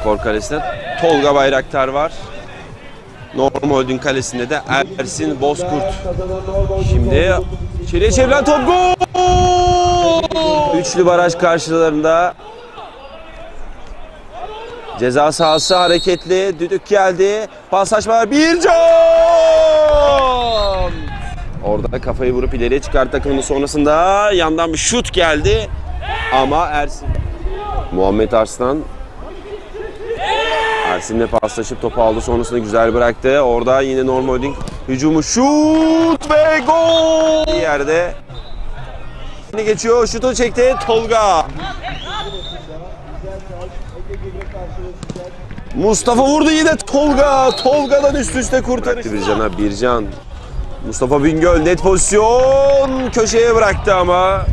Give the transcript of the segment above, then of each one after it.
Spor Kalesi'nde Tolga Bayraktar var. Norm Holding Kalesi'nde de Ersin Bozkurt. Şimdi içeriye çevrilen top gol! Üçlü baraj karşılarında Ceza sahası hareketli. Düdük geldi. Paslaşma bir can. Orada kafayı vurup ileriye çıkarttı takımının sonrasında yandan bir şut geldi. Ama Ersin. Muhammed Arslan Ersin'le paslaşıp topu aldı. Sonrasında güzel bıraktı. Orada yine Norm Holding hücumu şut ve gol. Bir yerde geçiyor. Şutu çekti Tolga. Mustafa vurdu yine Tolga. Tolga'dan üst üste kurtarış. Bircan'a Bircan. Mustafa Bingöl net pozisyon. Köşeye bıraktı ama.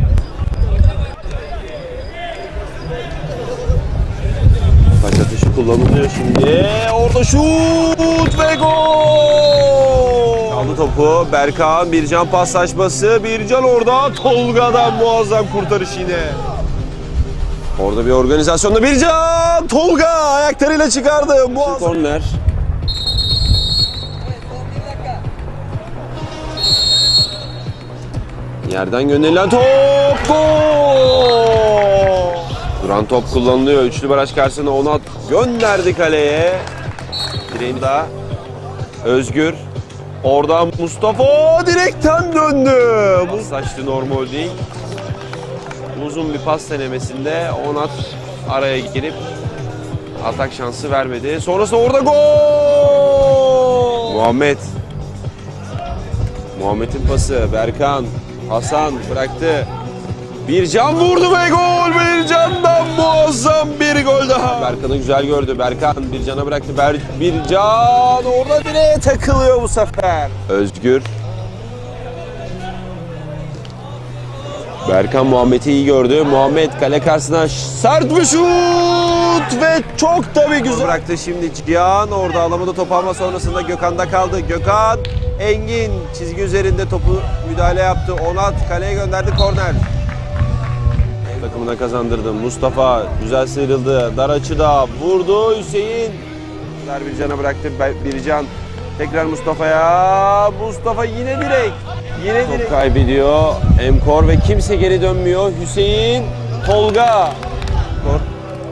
Kullanılıyor şimdi. Orada şut ve gol. Aldı topu. Berkan Bircan paslaşması. Bircan orada. Tolga'dan muazzam kurtarış yine. Orada bir organizasyonda bir can Tolga ayaklarıyla çıkardı. Muazzam. Korner. Yerden gönderilen top gol. Duran top kullanılıyor. Üçlü baraj karşısında Onat gönderdi kaleye. Direğini daha Özgür. Oradan Mustafa direkten döndü. Bu saçtı normal değil. Uzun bir pas denemesinde Onat araya girip atak şansı vermedi. Sonrasında orada gol! Muhammed. Muhammed'in pası. Berkan. Hasan bıraktı. Bir can vurdu ve gol! Bir candan muazzam bir gol daha. Berkan'ı güzel gördü. Berkan bir cana bıraktı. Ber bir can orada direğe takılıyor bu sefer. Özgür. Berkan Muhammed'i iyi gördü. Muhammed kale karşısına sert bir şut ve çok da bir güzel. Bıraktı şimdi Cihan orada alamadı topu ama sonrasında Gökhan'da kaldı. Gökhan Engin çizgi üzerinde topu müdahale yaptı. Onat kaleye gönderdi korner. Takımına kazandırdı. Mustafa güzel sıyrıldı. Dar açıda vurdu Hüseyin. Bircan'a bıraktı. Bircan tekrar Mustafa'ya. Mustafa yine direk. Yine direk. kaybediyor. Emkor ve kimse geri dönmüyor. Hüseyin, Tolga. Emkor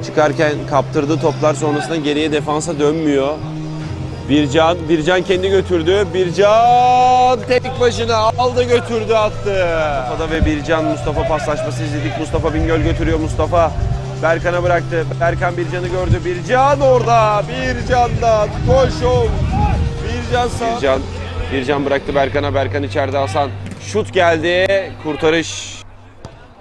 çıkarken kaptırdı toplar sonrasında geriye defansa dönmüyor. Bircan, Bircan kendi götürdü. Bircan tek başına aldı götürdü attı. Mustafa'da ve Bircan Mustafa paslaşması izledik. Mustafa Bingöl götürüyor Mustafa. Berkan'a bıraktı. Berkan Bircan'ı gördü. Bircan orada. Bircan'dan şov. Bircan sağ. Bircan, Bircan bıraktı Berkan'a. Berkan içeride Hasan. Şut geldi. Kurtarış